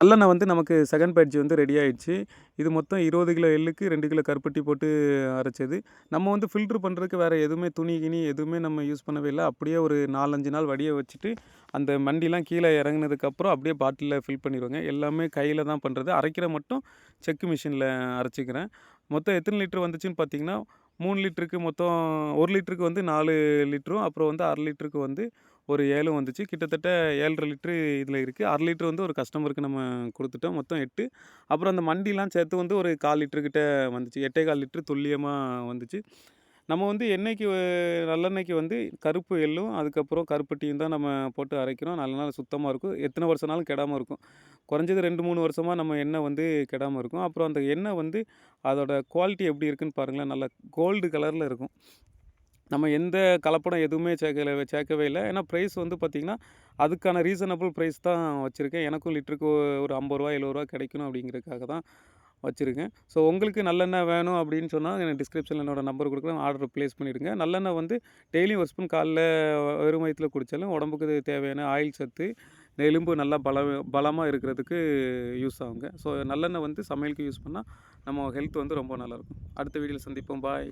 நல்லெண்ணெய் வந்து நமக்கு செகண்ட் பயிற்சி வந்து ரெடி ஆயிடுச்சு. இது மொத்தம் இருபது கிலோ எள்ளுக்கு ரெண்டு கிலோ கருப்பட்டி போட்டு அரைச்சது. நம்ம வந்து ஃபில்ட்ரு பண்ணுறதுக்கு வேறு எதுவுமே துணி கிணி எதுவுமே நம்ம யூஸ் பண்ணவே இல்லை. அப்படியே ஒரு நாலஞ்சு நாள் வடிய வச்சுட்டு அந்த மண்டிலாம் கீழே இறங்குனதுக்கப்புறம் அப்படியே பாட்டிலில் ஃபில் பண்ணிடுவோங்க. எல்லாமே கையில் தான் பண்ணுறது அரைக்கிற மட்டும் செக்கு மிஷினில் அரைச்சிக்கிறேன். மொத்தம் எத்தனை லிட்டர் வந்துச்சுன்னு பார்த்தீங்கன்னா மூணு லிட்டருக்கு மொத்தம் ஒரு லிட்டருக்கு வந்து நாலு லிட்டரும் அப்புறம் வந்து அரை லிட்டருக்கு வந்து ஒரு ஏழும் வந்துச்சு. கிட்டத்தட்ட ஏழரை லிட்ரு இதில் இருக்குது அரை லிட்ரு வந்து ஒரு கஸ்டமருக்கு நம்ம கொடுத்துட்டோம் மொத்தம் எட்டு. அப்புறம் அந்த மண்டிலாம் சேர்த்து வந்து ஒரு கால் லிட்ரு வந்துச்சு. எட்டே கால் லிட்ரு துல்லியமாக வந்துச்சு. நம்ம வந்து எண்ணெய்க்கு நல்லெண்ணெய்க்கு வந்து கருப்பு எள்ளும் அதுக்கப்புறம் கருப்பட்டியும் தான் நம்ம போட்டு அரைக்கிறோம். நல்ல நாள் சுத்தமாக இருக்கும். எத்தனை வருஷம்னாலும் கெடாமல் இருக்கும். குறைஞ்சது ரெண்டு மூணு வருஷமாக நம்ம எண்ணெய் வந்து கெடாமல் இருக்கும். அப்புறம் அந்த எண்ணெய் வந்து அதோட குவாலிட்டி எப்படி இருக்குன்னு பாருங்களேன். நல்லா கோல்டு கலரில் இருக்கும். நம்ம எந்த கலப்படம் எதுவுமே சேர்க்கல சேர்க்கவே இல்லை. ஏன்னா ப்ரைஸ் வந்து பார்த்திங்கன்னா அதுக்கான ரீசனபிள் ப்ரைஸ் தான் வச்சுருக்கேன். எனக்கும் லிட்டருக்கு ஒரு ஐம்பது ரூபா எழுபது ரூபா கிடைக்கணும் அப்படிங்கிறதுக்காக தான் வச்சுருக்கேன். ஸோ உங்களுக்கு நல்லெண்ணெய் வேணும் அப்படின்னு சொன்னால் எனக்கு டிஸ்கிரிப்ஷனில் என்னோடய நம்பர் கொடுக்குறேன். ஆர்டர் ப்ளேஸ் பண்ணிவிடுங்க நல்லெண்ணெய் வந்து டெய்லியும் ஒரு ஸ்பூன் காலைல வெறும் வயிற்றில் குடித்தாலும் உடம்புக்கு தேவையான ஆயில் சத்து எலும்பு நல்லா பல பலமாக இருக்கிறதுக்கு யூஸ் ஆகுங்க. ஸோ நல்லெண்ணெய் வந்து சமையலுக்கு யூஸ் பண்ணால் நம்ம ஹெல்த் வந்து ரொம்ப நல்லாயிருக்கும் அடுத்த வீடியோவில் சந்திப்போம். பாய்